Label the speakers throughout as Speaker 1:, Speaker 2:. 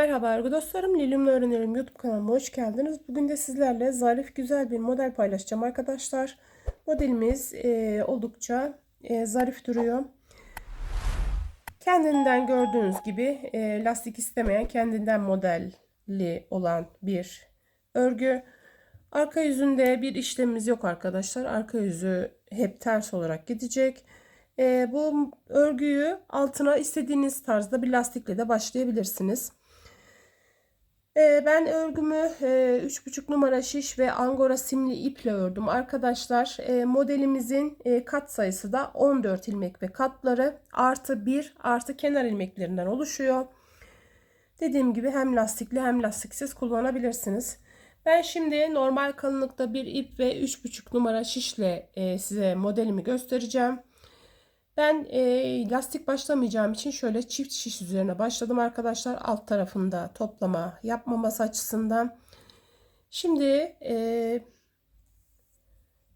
Speaker 1: Merhaba örgü dostlarım. Öğreniyorum YouTube kanalıma hoş geldiniz. Bugün de sizlerle zarif güzel bir model paylaşacağım arkadaşlar. Modelimiz e, oldukça e, zarif duruyor. Kendinden gördüğünüz gibi e, lastik istemeyen kendinden modelli olan bir örgü. Arka yüzünde bir işlemimiz yok arkadaşlar. Arka yüzü hep ters olarak gidecek. E, bu örgüyü altına istediğiniz tarzda bir lastikle de başlayabilirsiniz. E, ben örgümü e, 3,5 numara şiş ve angora simli iple ördüm arkadaşlar. E, modelimizin e, kat sayısı da 14 ilmek ve katları artı 1 artı kenar ilmeklerinden oluşuyor. Dediğim gibi hem lastikli hem lastiksiz kullanabilirsiniz. Ben şimdi normal kalınlıkta bir ip ve 3,5 numara şişle e, size modelimi göstereceğim. Ben e, lastik başlamayacağım için şöyle çift şiş üzerine başladım arkadaşlar. Alt tarafında toplama yapmaması açısından. Şimdi e,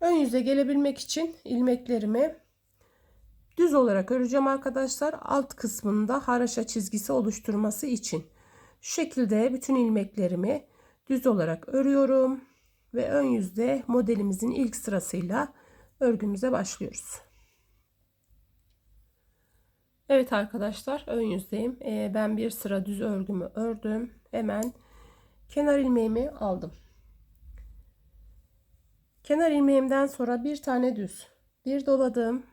Speaker 1: ön yüze gelebilmek için ilmeklerimi düz olarak öreceğim arkadaşlar. Alt kısmında haraşa çizgisi oluşturması için. Şu şekilde bütün ilmeklerimi düz olarak örüyorum. Ve ön yüzde modelimizin ilk sırasıyla örgümüze başlıyoruz. Evet arkadaşlar ön yüzdeyim. Ee, ben bir sıra düz örgümü ördüm. Hemen kenar ilmeğimi aldım. Kenar ilmeğimden sonra bir tane düz. Bir doladım.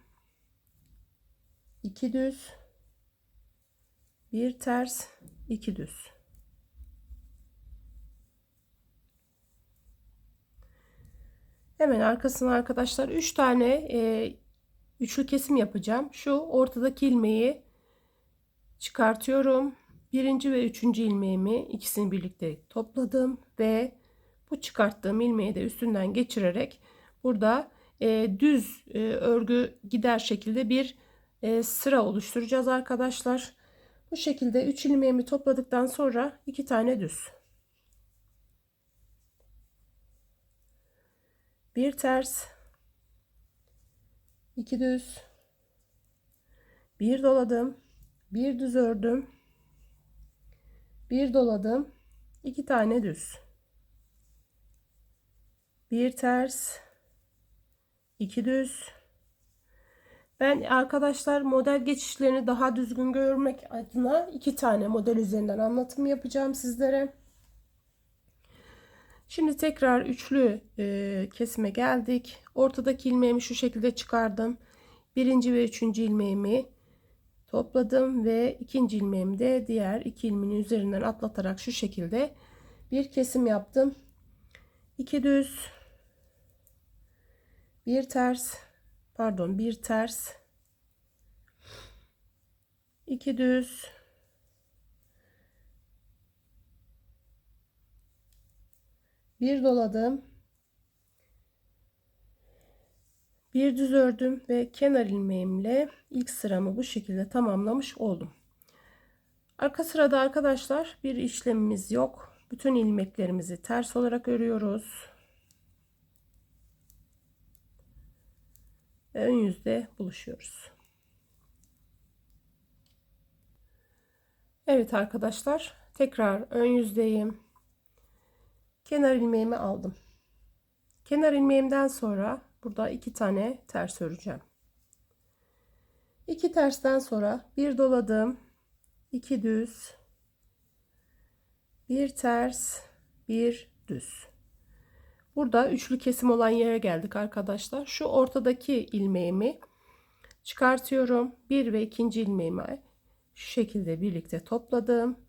Speaker 1: iki düz. Bir ters. iki düz. Hemen arkasına arkadaşlar 3 tane e, üçlü kesim yapacağım. Şu ortadaki ilmeği çıkartıyorum. Birinci ve üçüncü ilmeğimi ikisini birlikte topladım ve bu çıkarttığım ilmeği de üstünden geçirerek burada e, düz e, örgü gider şekilde bir e, sıra oluşturacağız arkadaşlar. Bu şekilde 3 ilmeğimi topladıktan sonra iki tane düz. Bir ters 2 düz. Bir doladım. Bir düz ördüm. Bir doladım. İki tane düz. Bir ters. İki düz. Ben arkadaşlar model geçişlerini daha düzgün görmek adına iki tane model üzerinden anlatım yapacağım sizlere. Şimdi tekrar üçlü e, kesime geldik. Ortadaki ilmeğimi şu şekilde çıkardım. Birinci ve üçüncü ilmeğimi topladım ve ikinci ilmeğimi de diğer iki ilmeğin üzerinden atlatarak şu şekilde bir kesim yaptım. İki düz, bir ters, pardon bir ters, iki düz, bir doladım. Bir düz ördüm ve kenar ilmeğimle ilk sıramı bu şekilde tamamlamış oldum. Arka sırada arkadaşlar bir işlemimiz yok. Bütün ilmeklerimizi ters olarak örüyoruz. Ve ön yüzde buluşuyoruz. Evet arkadaşlar tekrar ön yüzdeyim kenar ilmeğimi aldım. Kenar ilmeğimden sonra burada iki tane ters öreceğim. İki tersten sonra bir doladım, iki düz, bir ters, bir düz. Burada üçlü kesim olan yere geldik arkadaşlar. Şu ortadaki ilmeğimi çıkartıyorum. Bir ve ikinci ilmeğimi şu şekilde birlikte topladım.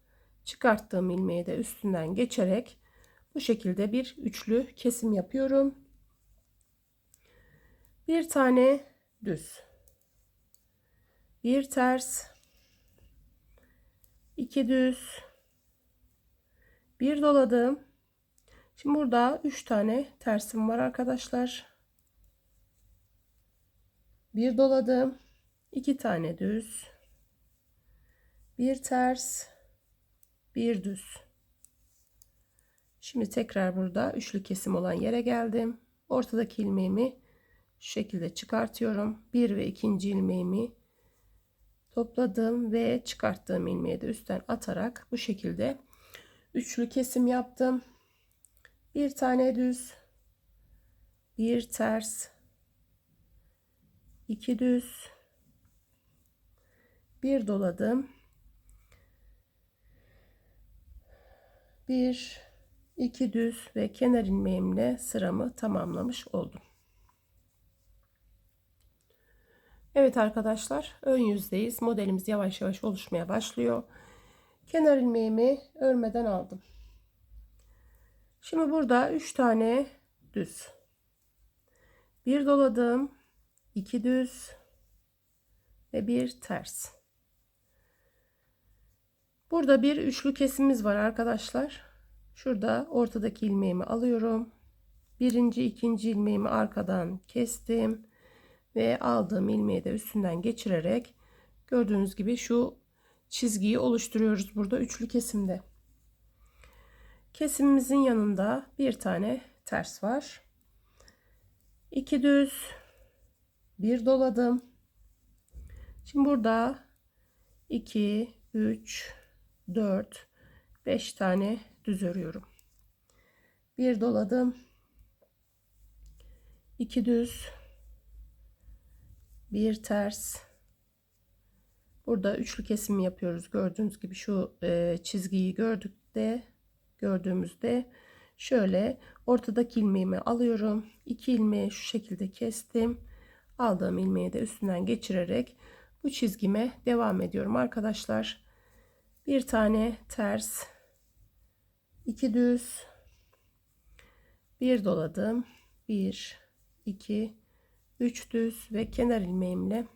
Speaker 1: Çıkarttığım ilmeği de üstünden geçerek bu şekilde bir üçlü kesim yapıyorum. Bir tane düz. Bir ters. iki düz. Bir doladım. Şimdi burada üç tane tersim var arkadaşlar. Bir doladım. iki tane düz. Bir ters. Bir düz. Şimdi tekrar burada üçlü kesim olan yere geldim. Ortadaki ilmeğimi şu şekilde çıkartıyorum. Bir ve ikinci ilmeğimi topladım ve çıkarttığım ilmeği de üstten atarak bu şekilde üçlü kesim yaptım. Bir tane düz, bir ters, iki düz, bir doladım. Bir, iki düz ve kenar ilmeğimle sıramı tamamlamış oldum. Evet arkadaşlar ön yüzdeyiz. Modelimiz yavaş yavaş oluşmaya başlıyor. Kenar ilmeğimi örmeden aldım. Şimdi burada 3 tane düz. Bir doladım. iki düz ve bir ters. Burada bir üçlü kesimimiz var arkadaşlar. Şurada ortadaki ilmeğimi alıyorum. Birinci, ikinci ilmeğimi arkadan kestim ve aldığım ilmeği de üstünden geçirerek gördüğünüz gibi şu çizgiyi oluşturuyoruz burada üçlü kesimde. Kesimimizin yanında bir tane ters var. 2 düz, bir doladım. Şimdi burada 2, 3, 4, 5 tane düz örüyorum. Bir doladım. 2 düz, bir ters. Burada üçlü kesim yapıyoruz. Gördüğünüz gibi şu e, çizgiyi gördük de gördüğümüzde şöyle ortadaki ilmeğimi alıyorum. İki ilmeği şu şekilde kestim. Aldığım ilmeği de üstünden geçirerek bu çizgime devam ediyorum. Arkadaşlar bir tane ters iki düz bir doladım bir iki 3 düz ve kenar ilmeğimle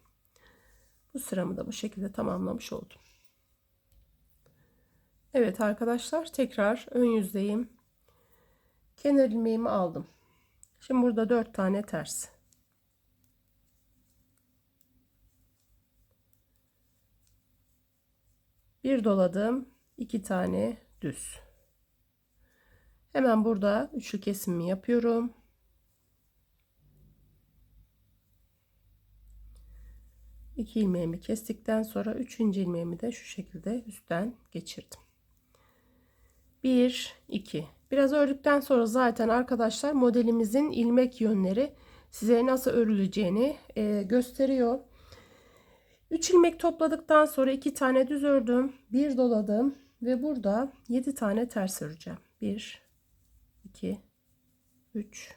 Speaker 1: bu sıramı da bu şekilde tamamlamış oldum. Evet arkadaşlar tekrar ön yüzdeyim. Kenar ilmeğimi aldım. Şimdi burada 4 tane ters. Bir doladım. 2 tane düz. Hemen burada üçlü kesimi yapıyorum. 2 ilmeğimi kestikten sonra 3. ilmeğimi de şu şekilde üstten geçirdim. 1 2 Biraz ördükten sonra zaten arkadaşlar modelimizin ilmek yönleri size nasıl örüleceğini e, gösteriyor. 3 ilmek topladıktan sonra 2 tane düz ördüm, 1 doladım ve burada 7 tane ters öreceğim. 1 2 3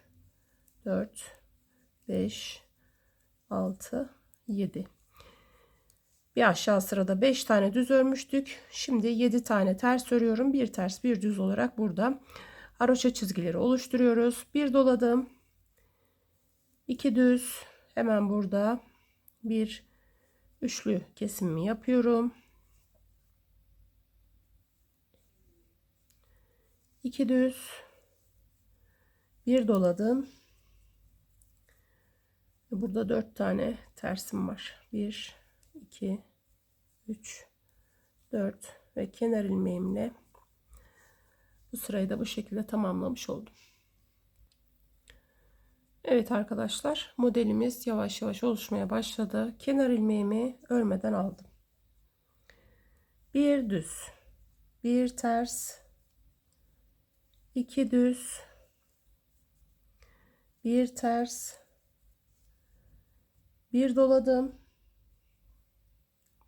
Speaker 1: 4 5 6 7 bir aşağı sırada 5 tane düz örmüştük. Şimdi 7 tane ters örüyorum. Bir ters bir düz olarak burada haroşa çizgileri oluşturuyoruz. Bir doladım. 2 düz. Hemen burada bir üçlü kesimimi yapıyorum. 2 düz. Bir doladım. Burada 4 tane tersim var. 1 2 3 4 ve kenar ilmeğimle bu sırayı da bu şekilde tamamlamış oldum. Evet arkadaşlar modelimiz yavaş yavaş oluşmaya başladı. Kenar ilmeğimi örmeden aldım. Bir düz, bir ters, iki düz, bir ters, bir doladım,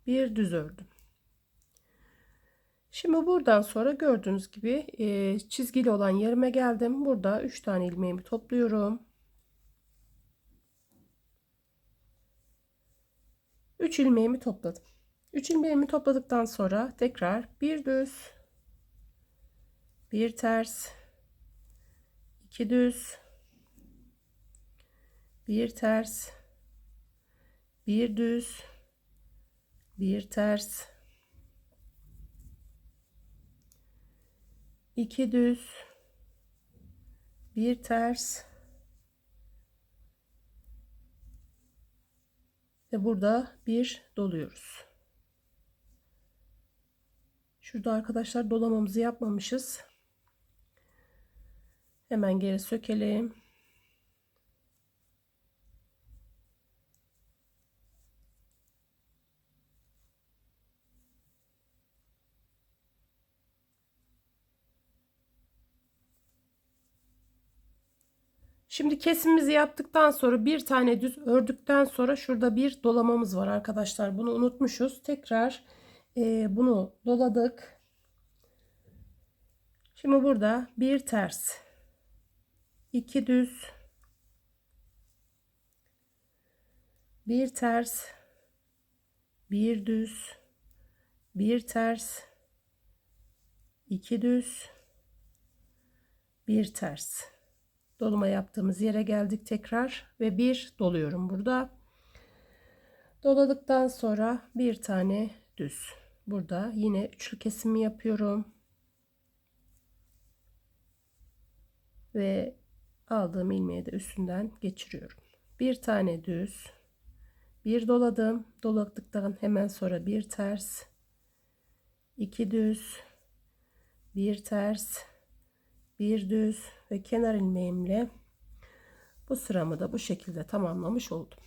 Speaker 1: bir düz ördüm. Şimdi buradan sonra gördüğünüz gibi e, çizgili olan yerime geldim. Burada 3 tane ilmeğimi topluyorum. 3 ilmeğimi topladım. 3 ilmeğimi topladıktan sonra tekrar bir düz, bir ters, iki düz, bir ters, bir düz, bir ters iki düz bir ters ve burada bir doluyoruz. Şurada arkadaşlar dolamamızı yapmamışız. Hemen geri sökelim. Şimdi kesimimizi yaptıktan sonra bir tane düz ördükten sonra şurada bir dolamamız var arkadaşlar. Bunu unutmuşuz. Tekrar e, bunu doladık. Şimdi burada bir ters, iki düz, bir ters, bir düz, bir ters, iki düz, bir ters. Doluma yaptığımız yere geldik tekrar ve bir doluyorum burada. Doladıktan sonra bir tane düz. Burada yine üçlü kesimi yapıyorum. Ve aldığım ilmeği de üstünden geçiriyorum. Bir tane düz. Bir doladım. Doladıktan hemen sonra bir ters. iki düz. Bir ters. Bir düz ve kenar ilmeğimle bu sıramı da bu şekilde tamamlamış oldum.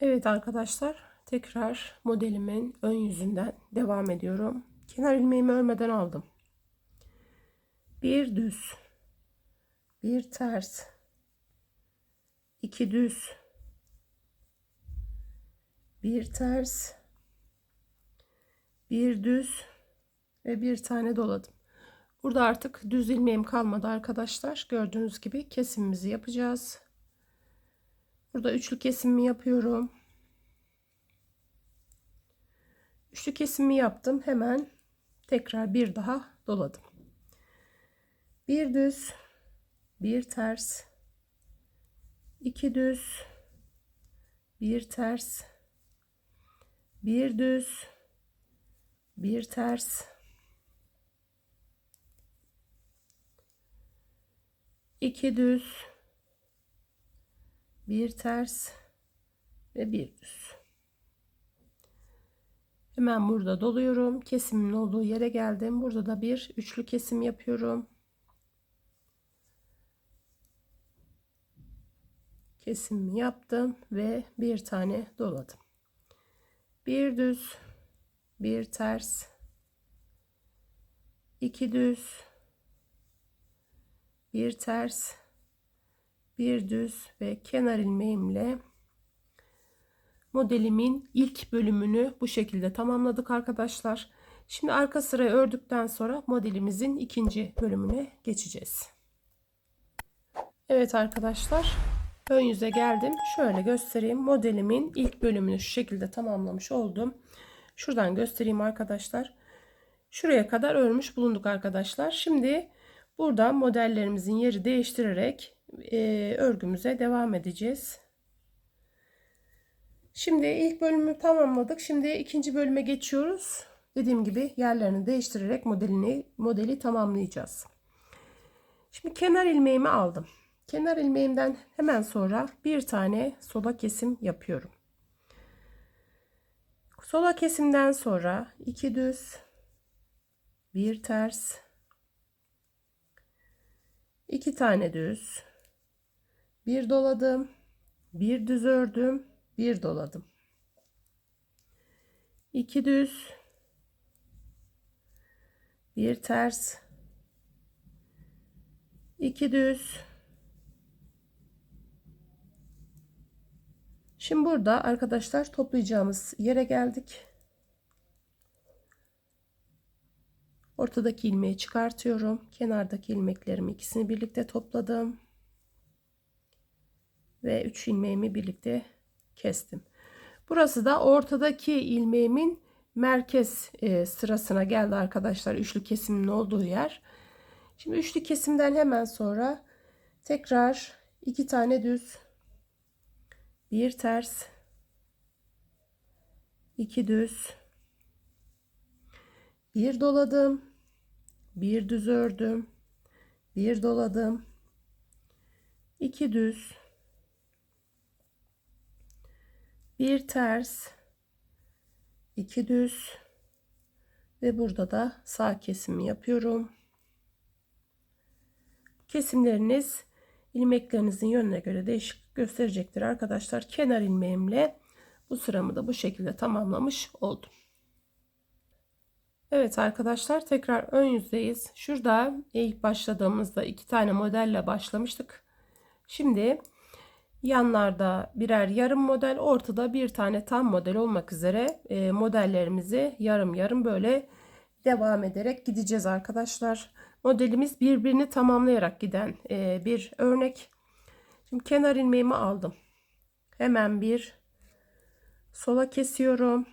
Speaker 1: Evet arkadaşlar tekrar modelimin ön yüzünden devam ediyorum. Kenar ilmeğimi örmeden aldım. Bir düz, bir ters, iki düz, bir ters, bir düz ve bir tane doladım. Burada artık düz ilmeğim kalmadı arkadaşlar. Gördüğünüz gibi kesimimizi yapacağız. Burada üçlü kesimimi yapıyorum. Üçlü kesimi yaptım. Hemen tekrar bir daha doladım. Bir düz, bir ters, iki düz, bir ters, bir düz, bir ters, iki düz, bir ters ve bir düz. Hemen burada doluyorum. Kesimin olduğu yere geldim. Burada da bir üçlü kesim yapıyorum. Kesimimi yaptım ve bir tane doladım. Bir düz, bir ters, iki düz, bir ters, bir düz ve kenar ilmeğimle modelimin ilk bölümünü bu şekilde tamamladık arkadaşlar. Şimdi arka sırayı ördükten sonra modelimizin ikinci bölümüne geçeceğiz. Evet arkadaşlar ön yüze geldim. Şöyle göstereyim. Modelimin ilk bölümünü şu şekilde tamamlamış oldum. Şuradan göstereyim arkadaşlar. Şuraya kadar örmüş bulunduk arkadaşlar. Şimdi buradan modellerimizin yeri değiştirerek e, örgümüze devam edeceğiz. Şimdi ilk bölümü tamamladık. Şimdi ikinci bölüme geçiyoruz. Dediğim gibi yerlerini değiştirerek modelini modeli tamamlayacağız. Şimdi kenar ilmeğimi aldım. Kenar ilmeğimden hemen sonra bir tane sola kesim yapıyorum. Sola kesimden sonra iki düz, bir ters, iki tane düz, bir doladım, bir düz ördüm, bir doladım. iki düz, bir ters, iki düz, Şimdi burada arkadaşlar toplayacağımız yere geldik. Ortadaki ilmeği çıkartıyorum. Kenardaki ilmeklerimi ikisini birlikte topladım. Ve 3 ilmeğimi birlikte kestim. Burası da ortadaki ilmeğimin merkez e, sırasına geldi arkadaşlar. Üçlü kesimin olduğu yer. Şimdi üçlü kesimden hemen sonra tekrar iki tane düz bir ters iki düz bir doladım bir düz ördüm bir doladım iki düz bir ters iki düz ve burada da sağ kesimi yapıyorum kesimleriniz ilmeklerinizin yönüne göre değişik gösterecektir arkadaşlar. Kenar ilmeğimle bu sıramı da bu şekilde tamamlamış oldum. Evet arkadaşlar tekrar ön yüzdeyiz. Şurada ilk başladığımızda iki tane modelle başlamıştık. Şimdi yanlarda birer yarım model, ortada bir tane tam model olmak üzere e, modellerimizi yarım yarım böyle devam ederek gideceğiz arkadaşlar. Modelimiz birbirini tamamlayarak giden e, bir örnek. Şimdi kenar ilmeğimi aldım. Hemen bir sola kesiyorum.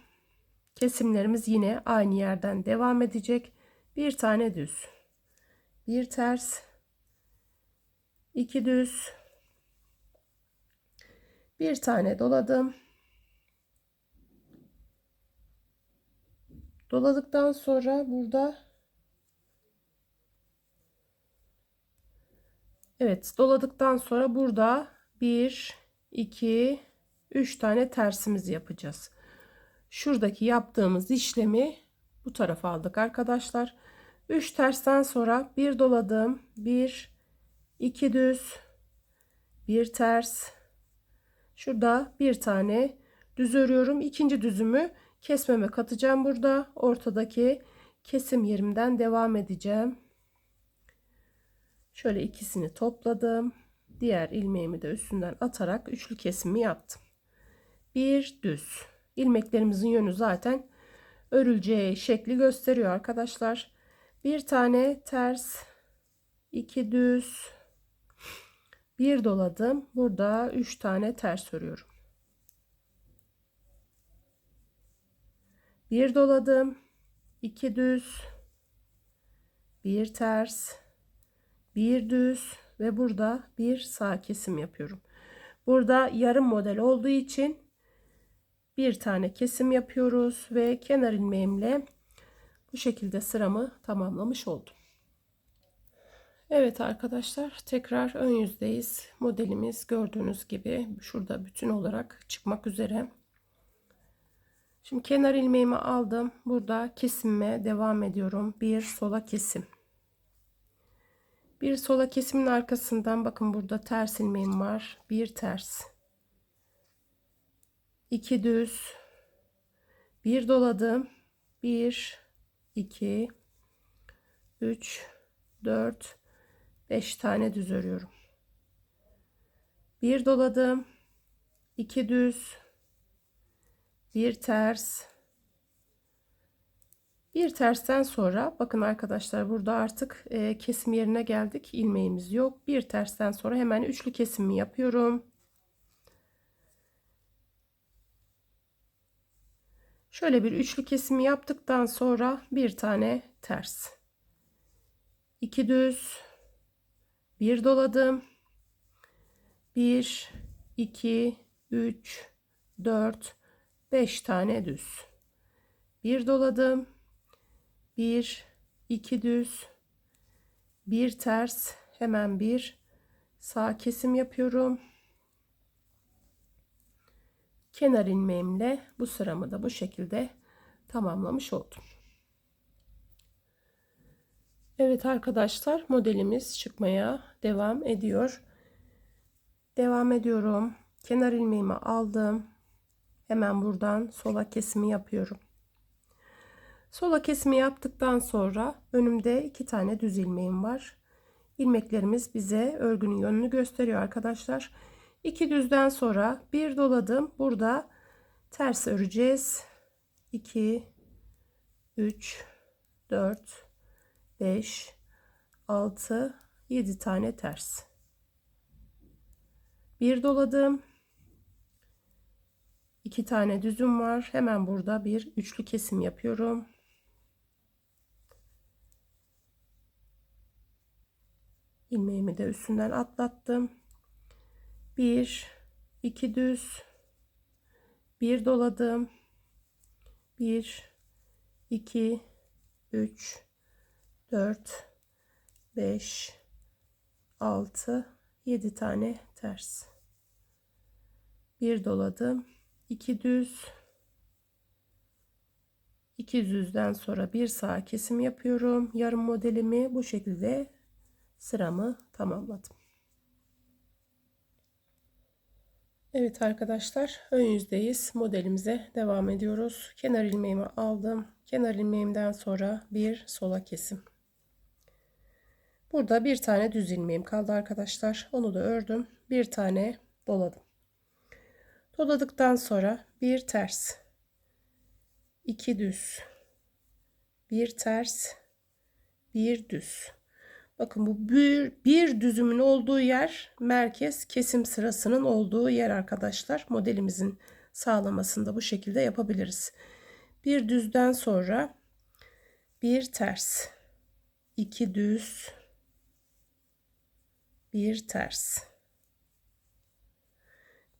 Speaker 1: Kesimlerimiz yine aynı yerden devam edecek. Bir tane düz. Bir ters. iki düz. Bir tane doladım. Doladıktan sonra burada Evet, doladıktan sonra burada 1 2 3 tane tersimiz yapacağız. Şuradaki yaptığımız işlemi bu tarafa aldık arkadaşlar. 3 tersten sonra bir doladım. 1 2 düz, bir ters. Şurada bir tane düz örüyorum. İkinci düzümü kesmeme katacağım burada. Ortadaki kesim yerimden devam edeceğim. Şöyle ikisini topladım. Diğer ilmeğimi de üstünden atarak üçlü kesimi yaptım. Bir düz. İlmeklerimizin yönü zaten örüleceği şekli gösteriyor arkadaşlar. Bir tane ters, iki düz, bir doladım. Burada üç tane ters örüyorum. Bir doladım, iki düz, bir ters, bir düz ve burada bir sağ kesim yapıyorum. Burada yarım model olduğu için bir tane kesim yapıyoruz ve kenar ilmeğimle bu şekilde sıramı tamamlamış oldum. Evet arkadaşlar tekrar ön yüzdeyiz. Modelimiz gördüğünüz gibi şurada bütün olarak çıkmak üzere. Şimdi kenar ilmeğimi aldım. Burada kesimime devam ediyorum. Bir sola kesim. Bir sola kesimin arkasından bakın burada ters ilmeğim var. Bir ters. İki düz. Bir doladım. Bir, iki, üç, dört, beş tane düz örüyorum. Bir doladım. iki düz. Bir ters bir tersten sonra bakın arkadaşlar burada artık e, kesim yerine geldik. ilmeğimiz yok. Bir tersten sonra hemen üçlü kesimi yapıyorum. Şöyle bir üçlü kesimi yaptıktan sonra bir tane ters. iki düz. Bir doladım. Bir, iki, üç, dört, beş tane düz. Bir doladım bir iki düz bir ters hemen bir sağ kesim yapıyorum kenar ilmeğimle bu sıramı da bu şekilde tamamlamış oldum. Evet arkadaşlar modelimiz çıkmaya devam ediyor. Devam ediyorum. Kenar ilmeğimi aldım. Hemen buradan sola kesimi yapıyorum. Sola kesimi yaptıktan sonra önümde iki tane düz ilmeğim var. İlmeklerimiz bize örgünün yönünü gösteriyor arkadaşlar. İki düzden sonra bir doladım. Burada ters öreceğiz. 2 3 4 5 6 7 tane ters. Bir doladım. iki tane düzüm var. Hemen burada bir üçlü kesim yapıyorum. ilmeğimi de üstünden atlattım. Bir, iki düz, bir doladım. Bir, iki, üç, dört, beş, altı, yedi tane ters. Bir doladım. iki düz, iki düzden sonra bir sağ kesim yapıyorum. Yarım modelimi bu şekilde sıramı tamamladım. Evet arkadaşlar ön yüzdeyiz. Modelimize devam ediyoruz. Kenar ilmeğimi aldım. Kenar ilmeğimden sonra bir sola kesim. Burada bir tane düz ilmeğim kaldı arkadaşlar. Onu da ördüm. Bir tane doladım. Doladıktan sonra bir ters, iki düz, bir ters, bir düz. Bakın bu bir, bir düzümün olduğu yer merkez kesim sırasının olduğu yer arkadaşlar. Modelimizin sağlamasında bu şekilde yapabiliriz. Bir düzden sonra bir ters, iki düz, bir ters.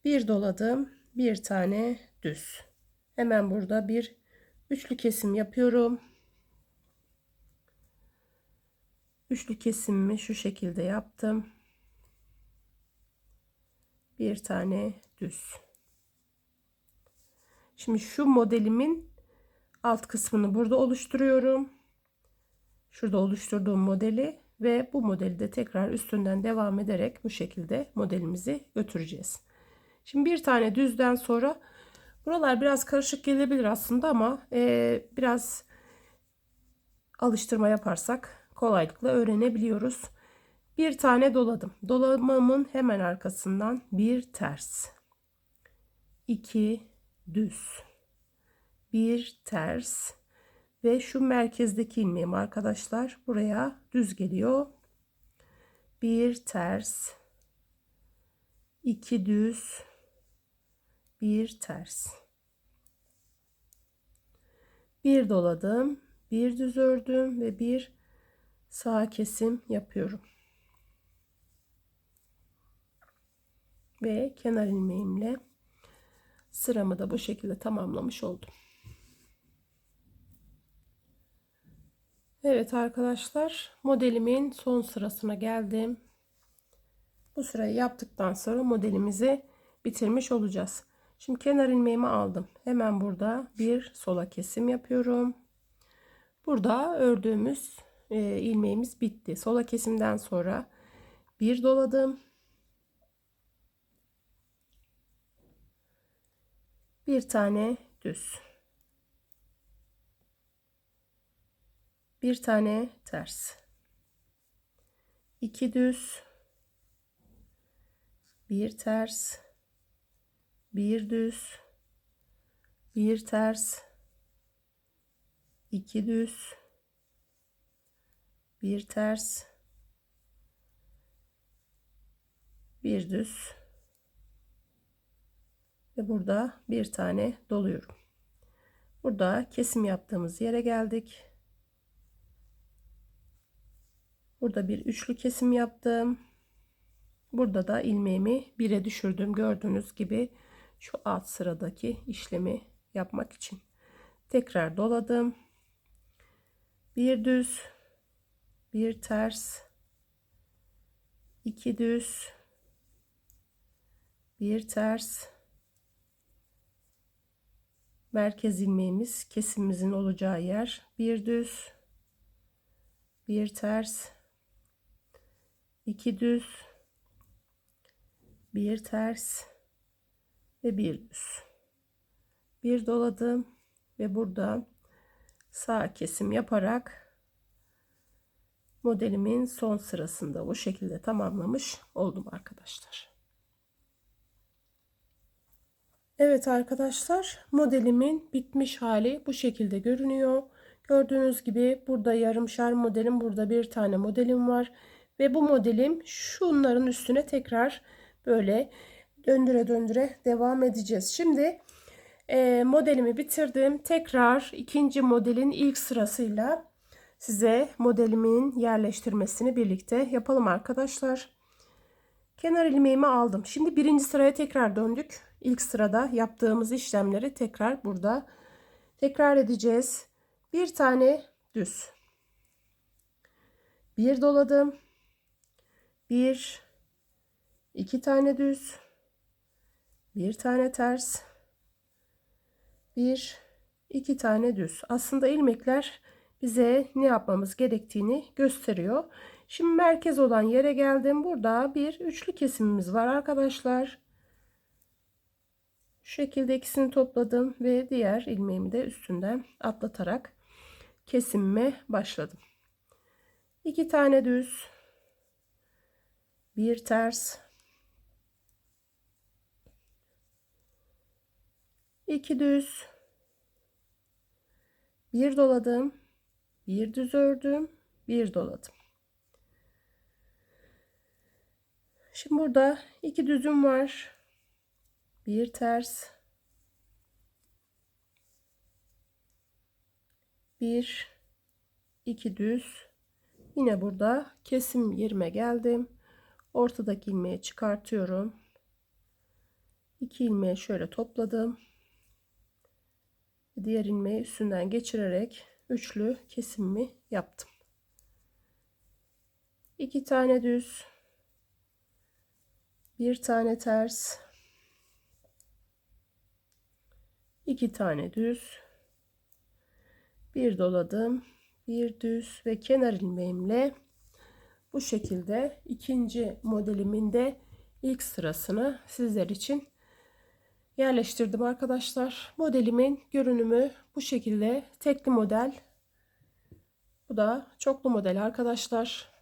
Speaker 1: Bir doladım, bir tane düz. Hemen burada bir üçlü kesim yapıyorum. Üçlü kesimimi şu şekilde yaptım. Bir tane düz. Şimdi şu modelimin alt kısmını burada oluşturuyorum. Şurada oluşturduğum modeli ve bu modeli de tekrar üstünden devam ederek bu şekilde modelimizi götüreceğiz. Şimdi bir tane düzden sonra buralar biraz karışık gelebilir aslında ama e, biraz alıştırma yaparsak kolaylıkla öğrenebiliyoruz. Bir tane doladım. Dolamamın hemen arkasından bir ters. iki düz. Bir ters. Ve şu merkezdeki ilmeğim arkadaşlar buraya düz geliyor. Bir ters. iki düz. Bir ters. Bir doladım. Bir düz ördüm ve bir sağ kesim yapıyorum. Ve kenar ilmeğimle sıramı da bu şekilde tamamlamış oldum. Evet arkadaşlar modelimin son sırasına geldim. Bu sırayı yaptıktan sonra modelimizi bitirmiş olacağız. Şimdi kenar ilmeğimi aldım. Hemen burada bir sola kesim yapıyorum. Burada ördüğümüz e, ilmeğimiz bitti. Sola kesimden sonra bir doladım. Bir tane düz. Bir tane ters. iki düz. Bir ters. Bir düz. Bir ters. iki düz bir ters bir düz ve burada bir tane doluyorum. Burada kesim yaptığımız yere geldik. Burada bir üçlü kesim yaptım. Burada da ilmeğimi bire düşürdüm. Gördüğünüz gibi şu alt sıradaki işlemi yapmak için. Tekrar doladım. Bir düz bir ters. İki düz. Bir ters. Merkez ilmeğimiz kesimimizin olacağı yer. Bir düz. Bir ters. İki düz. Bir ters. Ve bir düz. Bir doladım ve burada sağ kesim yaparak modelimin son sırasında bu şekilde tamamlamış oldum arkadaşlar. Evet arkadaşlar modelimin bitmiş hali bu şekilde görünüyor. Gördüğünüz gibi burada yarımşar modelim burada bir tane modelim var. Ve bu modelim şunların üstüne tekrar böyle döndüre döndüre devam edeceğiz. Şimdi e, modelimi bitirdim. Tekrar ikinci modelin ilk sırasıyla size modelimin yerleştirmesini birlikte yapalım arkadaşlar. Kenar ilmeğimi aldım. Şimdi birinci sıraya tekrar döndük. İlk sırada yaptığımız işlemleri tekrar burada tekrar edeceğiz. Bir tane düz. Bir doladım. Bir, iki tane düz. Bir tane ters. Bir, iki tane düz. Aslında ilmekler bize ne yapmamız gerektiğini gösteriyor. Şimdi merkez olan yere geldim. Burada bir üçlü kesimimiz var arkadaşlar. Şu şekilde ikisini topladım ve diğer ilmeğimi de üstünden atlatarak kesimime başladım. İki tane düz, bir ters, iki düz, bir doladım, bir düz ördüm, bir doladım. Şimdi burada iki düzüm var. Bir ters. Bir, iki düz. Yine burada kesim yerime geldim. Ortadaki ilmeği çıkartıyorum. İki ilmeği şöyle topladım. Diğer ilmeği üstünden geçirerek üçlü kesimimi yaptım. İki tane düz bir tane ters iki tane düz bir doladım bir düz ve kenar ilmeğimle bu şekilde ikinci modelimin de ilk sırasını sizler için yerleştirdim arkadaşlar modelimin görünümü bu şekilde tekli model bu da çoklu model arkadaşlar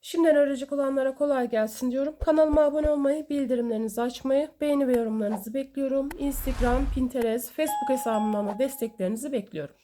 Speaker 1: Şimdiden öğrenecek olanlara kolay gelsin diyorum. Kanalıma abone olmayı, bildirimlerinizi açmayı, beğeni ve yorumlarınızı bekliyorum. Instagram, Pinterest, Facebook hesabımdan da desteklerinizi bekliyorum.